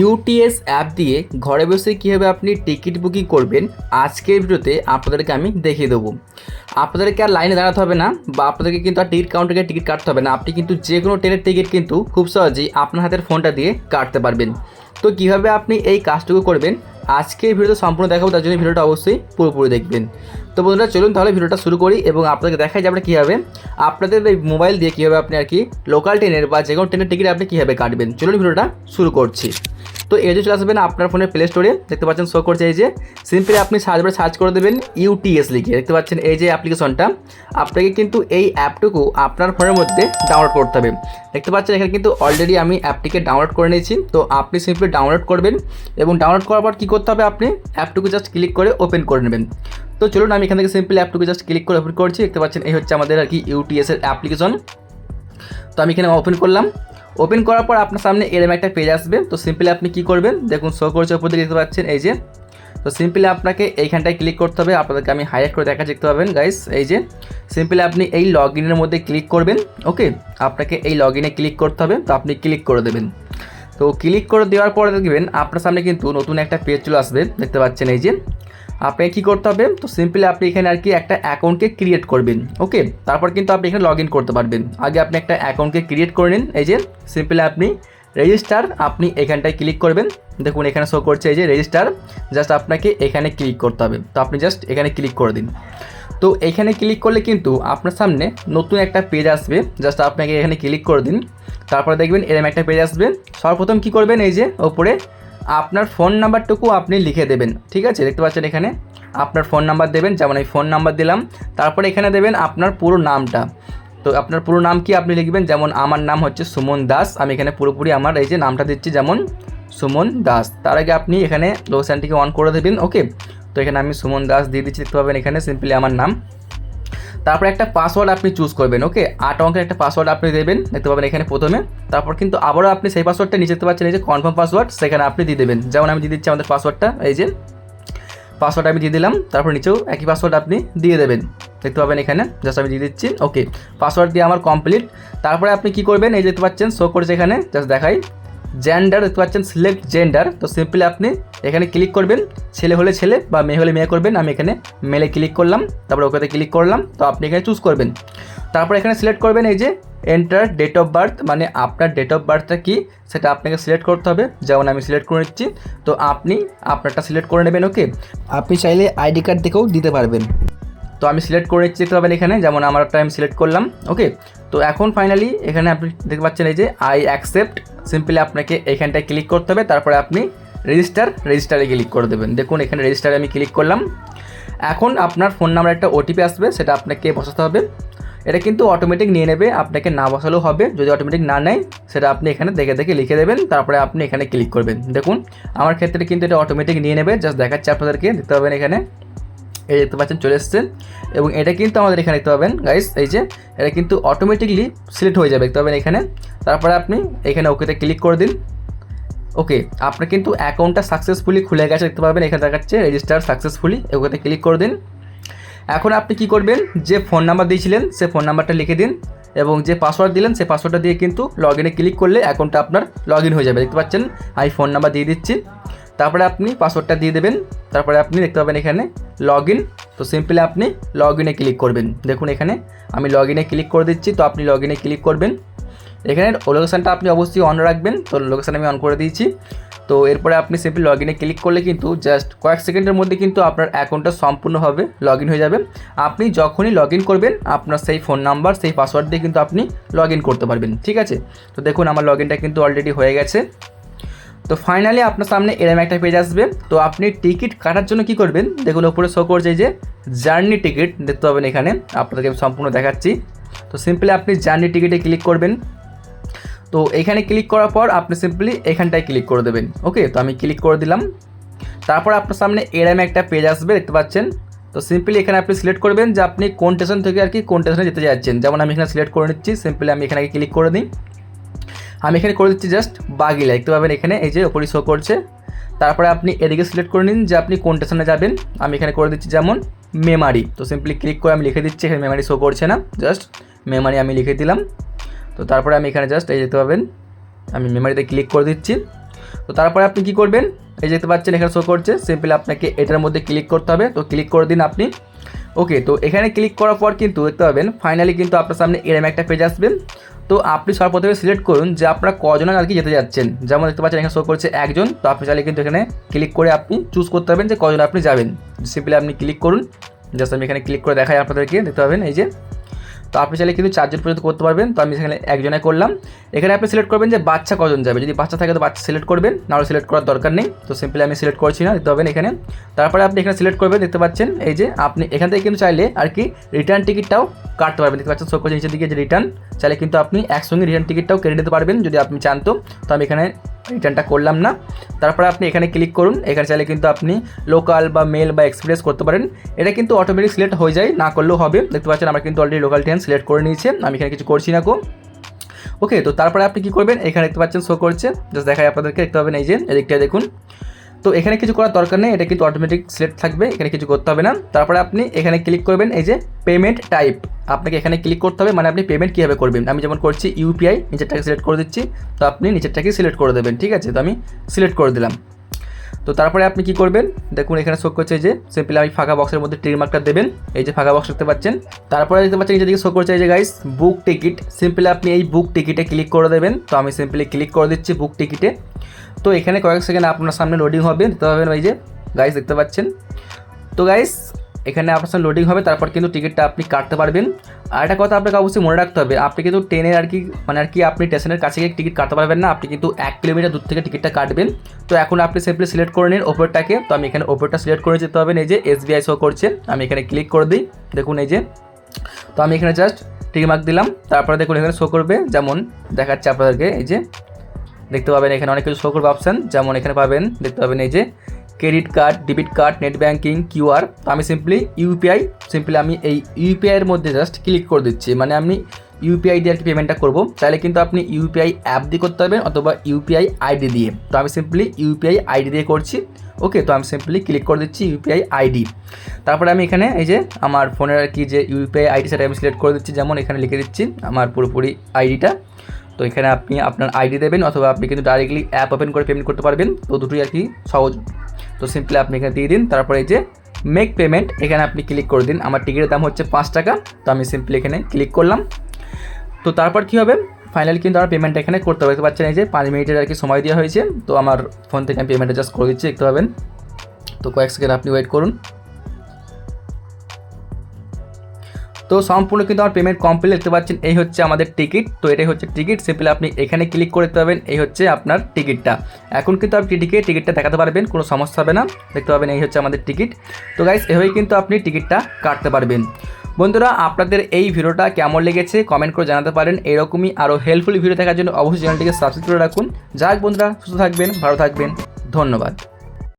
UTS app দিয়ে ঘরে বসে কীভাবে আপনি টিকিট বুকিং করবেন, আজকের ভিডিওতে আপনাদেরকে আমি দেখিয়ে দেবো। আপনাদেরকে আর লাইনে দাঁড়াতে হবে না বা আপনাদেরকে কিন্তু আর টিকিট কাউন্টারে টিকিট কাটতে হবে না। আপনি কিন্তু যে কোনো ট্রেনের টিকিট কিন্তু খুব সহজেই আপনার হাতের ফোনটা দিয়ে কাটতে পারবেন। তো কীভাবে আপনি এই কাজটুকু করবেন আজকে এই ভিডিওটা সম্পূর্ণ দেখাবো, তার জন্য ভিডিওটা অবশ্যই পুরোপুরি দেখবেন। তো বন্ধুরা, চলুন তাহলে ভিডিওটা শুরু করি এবং আপনাকে দেখাই যে আমরা কীভাবে, আপনাদের এই মোবাইল দিয়ে কীভাবে আপনি আর কি লোকাল ট্রেনের বা যে কোনো ট্রেনের টিকিট আপনি কীভাবে কাটবেন। চলুন ভিডিওটা শুরু করছি। তো এই যে চলে আসবেন আপনার ফোনের প্লে স্টোরে দেখতে পাচ্ছেন শো করছে এই যে। সিম্পলি আপনি সার্চ বারে সার্চ করে দেবেন ইউটিএস লিখে, দেখতে পাচ্ছেন এই যে অ্যাপ্লিকেশনটা আপনাকে কিন্তু এই অ্যাপটুকু আপনার ফোনের মধ্যে ডাউনলোড করতে হবে। দেখতে পাচ্ছেন এখানে কিন্তু অলরেডি আমি অ্যাপটিকে ডাউনলোড করে নিয়েছি। তো আপনি সিম্পলি ডাউনলোড করবেন এবং ডাউনলোড করার পর কী করতে হবে আপনি? অ্যাপটুকু জাস্ট ক্লিক করে ওপেন করে নেবেন। তো চলুন আমি এখান থেকে সিম্পলি অ্যাপটুকু জাস্ট ক্লিক করে ওপেন করছি। দেখতে পাচ্ছেন এই হচ্ছে আমাদের আর কি ইউটিএসের অ্যাপ্লিকেশন তো আমি এখানে ওপেন করলাম। ওপেন করার পর আপনার সামনে এরম একটা পেজ আসবে। তো সিম্পলি আপনি কি করবেন? দেখুন শো করছে উপর দিকে দেখতে পাচ্ছেন, এই যে। তো সিম্পলি আপনাকে এইখানটায় ক্লিক করতে হবে। আপনাদেরকে আমি হাইলাইট করে দেখা দেখতে পাবেন গাইস এই যে। সিম্পলি আপনি এই লগ ইনের মধ্যে ক্লিক করবেন ওকে আপনাকে এই লগ ইনে ক্লিক করতে হবে, তো আপনি ক্লিক করে দেবেন। তো ক্লিক করে দেওয়ার পরে দেখবেন, আপনার সামনে কিন্তু নতুন একটা পেজ চলে আসবে, দেখতে পাচ্ছেন, এই যে। আপনাকে কী করতে হবে? তো সিম্পলি আপনি এখানে আর কি একটা অ্যাকাউন্টকে ক্রিয়েট করবেন ওকে তারপর কিন্তু আপনি এখানে লগ ইন করতে পারবেন। আগে আপনি একটা অ্যাকাউন্টকে ক্রিয়েট করে নিন, এই যে সিম্পলি আপনি রেজিস্টার আপনি এখানটায় ক্লিক করবেন। দেখুন, এখানে শো করছে এই যে রেজিস্টার জাস্ট আপনাকে এখানে ক্লিক করতে হবে। তো আপনি জাস্ট এখানে ক্লিক করে দিন। তো এখানে ক্লিক করলে কিন্তু আপনার সামনে নতুন একটা পেজ আসবে। জাস্ট আপনাকে এখানে ক্লিক করে দিন। তারপরে দেখবেন এরম একটা পেজ আসবে। সর্বপ্রথম কী করবেন? এই যে ওপরে আপনার ফোন নাম্বারটুকু আপনি লিখে দেবেন, ঠিক আছে? দেখতে পাচ্ছেন এখানে? আপনার ফোন নাম্বার দেবেন, যেমন এই ফোন নাম্বার দিলাম। তারপরে এখানে দেবেন আপনার পুরো নামটা। তো আপনার পুরো নাম কি আপনি লিখবেন? যেমন আমার নাম হচ্ছে সুমন দাস। আমি এখানে পুরোপুরি আমার এই যে নামটা দিচ্ছি, যেমন সুমন দাস। তার আগে আপনি এখানে লোকেশানটিকে অন করে দেবেন ওকে তো এখানে আমি সুমন দাস দিয়ে দিচ্ছি, দেখতে পাবেন এখানে সিম্পলি আমার নাম। তারপর একটা পাসওয়ার্ড আপনি চুজ করবেন ওকে আট অঙ্কের একটা পাসওয়ার্ড আপনি দেবেন, দেখতে পাবেন এখানে প্রথমে। তারপর কিন্তু আবারও আপনি সেই পাসওয়ার্ডটা নিচে দেখতে পাচ্ছেন এই যে কনফার্ম পাসওয়ার্ড সেখানে আপনি দিয়ে দেবেন। যেমন আমি দিয়ে দিচ্ছি আমাদের পাসওয়ার্ডটা এই যে পাসওয়ার্ড আমি দিয়ে দিলাম, তারপর নিচেও একই পাসওয়ার্ড আপনি দিয়ে দেবেন। দেখতে পাবেন এখানে জাস্ট আমি দিয়ে দিচ্ছি ওকে পাসওয়ার্ড দিয়ে আমার কমপ্লিট তারপরে আপনি কি করবেন, এই দেখতে পাচ্ছেন শো করেছে এখানে জাস্ট দেখাই। জেন্ডার দেখতে পাচ্ছেন সিলেক্ট জেন্ডার তো সিম্পলি আপনি এখানে ক্লিক করবেন, ছেলে হলে ছেলে বা মেয়ে হলে মেয়ে করবেন, আমি এখানে মেলে ক্লিক করলাম, তারপরে ওকেতে ক্লিক করলাম, তো আপনি এখানে চুজ করবেন। তারপর এখানে সিলেক্ট করবেন এই যে এন্টার ডেট অফ বার্থ মানে আপনার ডেট অফ বার্থটা কী, সেটা আপনাকে সিলেক্ট করতে হবে, যেমন আমি সিলেক্ট করে নিচ্ছি, তো আপনি আপনারটা সিলেক্ট করে নেবেন ওকে আপনি চাইলে আইডি কার্ড দেখেও দিতে পারবেন। তো আমি সিলেক্ট করে নিচ্ছি, দেখতে পাবেন এখানে, যেমন আমারটা আমি সিলেক্ট করলাম ওকে তো এখন ফাইনালি এখানে আপনি দেখতে পাচ্ছেন এই যে আই অ্যাকসেপ্ট সিম্পলি আপনাকে এখানটায় ক্লিক করতে হবে, তারপরে আপনি রেজিস্টার রেজিস্টারে ক্লিক করে দেবেন। দেখুন, এখানে রেজিস্টারে আমি ক্লিক করলাম। এখন আপনার ফোন নাম্বার একটা ওটিপি আসবে, সেটা আপনাকে বসাতে হবে। এটা কিন্তু অটোমেটিক নিয়ে নেবে, আপনাকে না বসালেও হবে। যদি অটোমেটিক না নেয়, সেটা আপনি এখানে দেখে দেখে লিখে দেবেন, তারপরে আপনি এখানে ক্লিক করবেন। দেখুন, আমার ক্ষেত্রে কিন্তু এটা অটোমেটিক নিয়ে নেবে। জাস্ট দেখাচ্ছে আপনাদেরকে, দেখতে পাবেন এখানে। এই দেখতে পাচ্ছেন, চলে এসছে। এবং এটা কিন্তু আমাদের এখানে দেখতে পাবেন গাইস এই যে, এটা কিন্তু অটোমেটিকলি সিলেক্ট হয়ে যাবে, দেখতে পাবেন এখানে। তারপরে আপনি এখানে ওকেতে ক্লিক করে দিন। ওকে আপনার কিন্তু অ্যাকাউন্টটা সাকসেসফুলি খুলে গেছে, দেখতে পাবেন, এখানে দেখাচ্ছে রেজিস্টার সাকসেসফুলি ওকেতে ক্লিক করে দিন। এখন আপনি কি করবেন, যে ফোন নাম্বার দিয়েছিলেন সে ফোন নাম্বারটা লিখে দিন। এবং যে পাসওয়ার্ড দিলেন, সেই পাসওয়ার্ডটা দিয়ে কিন্তু লগ ইনে ক্লিক করলে অ্যাকাউন্টটা আপনার লগ ইন হয়ে যাবে, দেখতে পাচ্ছেন? আমি ফোন নাম্বার দিয়ে দিচ্ছি। তারপরে আপনি পাসওয়ার্ডটা দিয়ে দেবেন, তারপরে আপনি দেখতে পাবেন এখানে লগ ইন তো সিম্পলি আপনি লগ ইনে ক্লিক করবেন। দেখুন এখানে আমি লগ ইনে ক্লিক করে দিচ্ছি, তো আপনি লগ ইনে ক্লিক করবেন। এখানে লোকেশানটা আপনি অবশ্যই অন রাখবেন, তো লোকেশান আমি অন করে দিয়েছি। তো এরপরে আপনি সিম্পলি লগ ইনে ক্লিক করলে কিন্তু জাস্ট কয়েক সেকেন্ডের মধ্যে কিন্তু আপনার অ্যাকাউন্টটা সম্পূর্ণভাবে লগ ইন হয়ে যাবে। আপনি যখনই লগ ইন করবেন, আপনার সেই ফোন নাম্বার সেই পাসওয়ার্ড দিয়ে কিন্তু আপনি লগ ইন করতে পারবেন, ঠিক আছে? তো দেখুন আমার লগ ইনটা কিন্তু অলরেডি হয়ে গেছে। তো ফাইনালি আপনার সামনে এরম একটা পেজ আসবে। তো আপনি টিকিট কাটার জন্য কি করবেন? দেখুন ওপরে শো করছে যে জার্নি টিকিট দেখতে পাবেন এখানে। আপনাদেরকে আমি সম্পূর্ণ দেখাচ্ছি। তো সিম্পলি আপনি জার্নি টিকিটে ক্লিক করবেন। তো এখানে ক্লিক করার পর আপনি সিম্পলি এখানটায় ক্লিক করে দেবেন। ওকে তো আমি ক্লিক করে দিলাম। তারপর আপনার সামনে এরম একটা পেজ আসবে, দেখতে পাচ্ছেন? তো সিম্পলি এখানে আপনি সিলেক্ট করবেন যে আপনি কোন স্টেশন থেকে আর কি কোন স্টেশনে যেতে যাচ্ছেন। যেমন আমি এখানে সিলেক্ট করে নিচ্ছি সিম্পলি আমি এখানে ক্লিক করে দিই। আমি এখানে করে দিচ্ছি জাস্ট বাগিলা। দেখতে পাবেন এখানে এই যে ওপরই শো করছে। তারপরে আপনি এদিকে সিলেক্ট করে নিন যে আপনি কোন স্টেশনে যাবেন। আমি এখানে করে দিচ্ছি যেমন মেমারি তো সিম্পলি ক্লিক করে আমি লিখে দিচ্ছি, এখানে মেমারি শো করছে না। জাস্ট মেমারি আমি লিখে দিলাম। তো তারপরে আমি এখানে জাস্ট এই যেতে পাবেন, আমি মেমারিতে ক্লিক করে দিচ্ছি। তো তারপরে আপনি কি করবেন? এই যে দেখতে পাচ্ছেন এখানে শো করছে। সিম্পলি আপনাকে এটার মধ্যে ক্লিক করতে হবে। তো ক্লিক করে দিন আপনি। ওকে তো এখানে ক্লিক করার পর কিন্তু দেখতে পাবেন ফাইনালি কিন্তু আপনার সামনে এরম একটা পেজ আসবে। তো আপনি সর্বপ্রথমে সিলেক্ট করুন যে আপনারা কজন আর কি যেতে যাচ্ছেন। যেমন দেখতে পাচ্ছেন, এখানে শো করছে একজন, তো আপনি চাইলে কিন্তু এখানে ক্লিক করে আপনি চুজ করতে পারবেন যে কজন আপনি যাবেন। সিম্পলি আপনি ক্লিক করুন জাস্ট আমি এখানে ক্লিক করে দেখাই আপনাদেরকে, দেখতে পাবেন এই যে তো আপনি চাইলে কিন্তু চারজন পর্যন্ত করতে পারবেন। তো আমি সেখানে একজনে করলাম। এখানে আপনি সিলেক্ট করবেন যে বাচ্চা কজন যাবে। যদি বাচ্চা থাকে তো বাচ্চা সিলেক্ট করবেন। নাহলে সিলেক্ট করার দরকার নেই। তো সিম্পলি আমি সিলেক্ট করছি না, দেখতে পাবেন এখানে। তারপরে আপনি এখানে সিলেক্ট করবেন, দেখতে পাচ্ছেন এই যে আপনি এখান থেকে কিন্তু চাইলে আর কি রিটার্ন টিকিটটাও কাটতে পারবেন। দেখতে পাচ্ছেন শো নিচের দিকে যে রিটার্ন চাইলে কিন্তু আপনি একসঙ্গে রিটার্ন টিকিটটাও কেটে নিতে পারবেন যদি আপনি চান তো। তো আমি এখানে রিটার্নটা করলাম না। তারপরে আপনি এখানে ক্লিক করুন। এখানে চাইলে কিন্তু আপনি লোকাল বা মেল বা এক্সপ্রেস করতে পারেন। এটা কিন্তু অটোমেটিক সিলেক্ট হয়ে যায়, না করলেও হবে। দেখতে পাচ্ছেন আমরা কিন্তু অলরেডি লোকাল ট্রেন সিলেক্ট করে নিয়েছে। আমি এখানে কিছু করছি না কো ওকে তো তারপরে আপনি কী করবেন? এখানে দেখতে পাচ্ছেন শো করছে। জাস্ট দেখায় আপনাদেরকে। দেখতে পাবেন এই যে এদিকটা দেখুন। তো এখানে কিছু করার দরকার নেই, এটা কিন্তু অটোমেটিক সিলেক্ট থাকবে, এখানে কিছু করতে হবে না। তারপরে আপনি এখানে ক্লিক করবেন এই যে পেমেন্ট টাইপ আপনাকে এখানে ক্লিক করতে হবে মানে আপনি পেমেন্ট কীভাবে করবেন? আমি যেমন করছি ইউপিআই নিচেরটাকে সিলেক্ট করে দিচ্ছি, তো আপনি নিচেরটাকে সিলেক্ট করে দেবেন, ঠিক আছে? তো আমি সিলেক্ট করে দিলাম। তো তারপরে আপনি কি করবেন? দেখুন, এখানে শো করছে যে সিম্পলি আমি ফাঁকা বক্সের মধ্যে ট্রিক মার্কটা দেবেন। এই যে ফাঁকা বক্স দেখতে পাচ্ছেন। তারপরে দেখতে পাচ্ছেন, এই যে শো করছে যে গাইস বুক টিকিট সিম্পলি আপনি এই বুক টিকিটে ক্লিক করে দেবেন। তো আমি সিম্পলি ক্লিক করে দিচ্ছি বুক টিকিটে তো এখানে কয়েক সেকেন্ড আপনার সামনে লোডিং হবে। দেখতে পাবেন, এই যে গাইস দেখতে পাচ্ছেন। তো গাইস এখানে আপনার সামনে লোডিং হবে, তারপর কিন্তু টিকিটটা আপনি কাটতে পারবেন। আর একটা কথা আপনাকে অবশ্যই মনে রাখতে হবে, আপনি কিন্তু ট্রেনের আর কি মানে আর কি আপনি স্টেশনের কাছে গিয়ে টিকিট কাটতে পারবেন না, আপনি কিন্তু এক কিলোমিটার দূর থেকে টিকিটটা কাটবেন। তো এখন আপনি সিম্পলি সিলেক্ট করে নিন ওপরটাকে তো আমি এখানে ওপরটা সিলেক্ট করে যেতে হবে, এই যে এসবিআই শো করছে, আমি এখানে ক্লিক করে দিই, দেখুন এই যে। তো আমি এখানে জাস্ট টিক মার্ক দিলাম, তারপরে দেখুন এখানে শো করবে, যেমন দেখাচ্ছে আপনাদেরকে, এই যে। দেখতে পাবেন এখানে অনেক কিছু শো করবে অপশান যেমন এখানে পাবেন, দেখতে পাবেন এই যে credit card, debit card, net banking QR তো আমি সিম্পলি ইউপিআই সিম্পলি আমি এই ইউপিআইয়ের মধ্যে জাস্ট ক্লিক করে দিচ্ছি। মানে আমি ইউপিআই দিয়ে আর কি পেমেন্টটা করব। চাইলে কিন্তু আপনি ইউপিআই অ্যাপ দিয়ে করতে পারবেন অথবা ইউপিআই আইডি দিয়ে। তো আমি সিম্পলি ইউপিআই আইডি দিয়ে করছি। ওকে তো আমি সিম্পলি ক্লিক করে দিচ্ছি ইউপিআই আইডি তারপরে আমি এখানে এই যে আমার ফোনের আর কি যে ইউপিআই আইডি সেটা আমি সিলেক্ট করে দিচ্ছি। যেমন এখানে লিখে দিচ্ছি আমার পুরোপুরি আইডিটা তো এখানে আপনি আপনার আইডি দেবেন অথবা আপনি কিন্তু ডাইরেক্টলি অ্যাপ ওপেন করে পেমেন্ট করতে পারবেন। তো দুটোই আর কি সহজ। তো সিম্পলি আপনি এখানে দিয়ে দিন, তারপরে এই যে মেক পেমেন্ট এখানে আপনি ক্লিক করে দিন। আমার টিকিটের দাম হচ্ছে পাঁচ টাকা, তো আমি সিম্পলি এখানে ক্লিক করলাম। তো তারপর কী হবে? ফাইনাল কিন্তু আমার পেমেন্ট এখানে করতে হবে। দেখতে পাচ্ছেন এই যে পাঁচ মিনিটের আর কি সময় দেওয়া হয়েছে। তো আমার ফোন থেকে আমি পেমেন্টটা জাস্ট করে দিচ্ছি, দেখতে পাবেন। তো কয়েক সেকেন্ড আপনি ওয়েট করুন। তো সম্পূর্ণ কিন্তু আমার পেমেন্ট কমপ্লিট দেখতে পাচ্ছেন। এই হচ্ছে আমাদের টিকিট তো এটাই হচ্ছে টিকিট সিম্পলি আপনি এখানে ক্লিক করে দিতে পারবেন। এই হচ্ছে আপনার টিকিটটা এখন কিন্তু আপনি টিটিকে টিকিটটা দেখাতে পারবেন। কোনো সমস্যা হবে না। দেখতে পাবেন এই হচ্ছে আমাদের টিকিট তো গাইস এভাবেই কিন্তু আপনি টিকিটটা কাটতে পারবেন। বন্ধুরা, আপনাদের এই ভিডিওটা কেমন লেগেছে কমেন্ট করে জানাতে পারেন। এরকমই আরও হেল্পফুল ভিডিও দেখার জন্য অবশ্যই চ্যানেলটিকে সাবস্ক্রাইব করে রাখুন। যাক বন্ধুরা, সুস্থ থাকবেন, ভালো থাকবেন। ধন্যবাদ।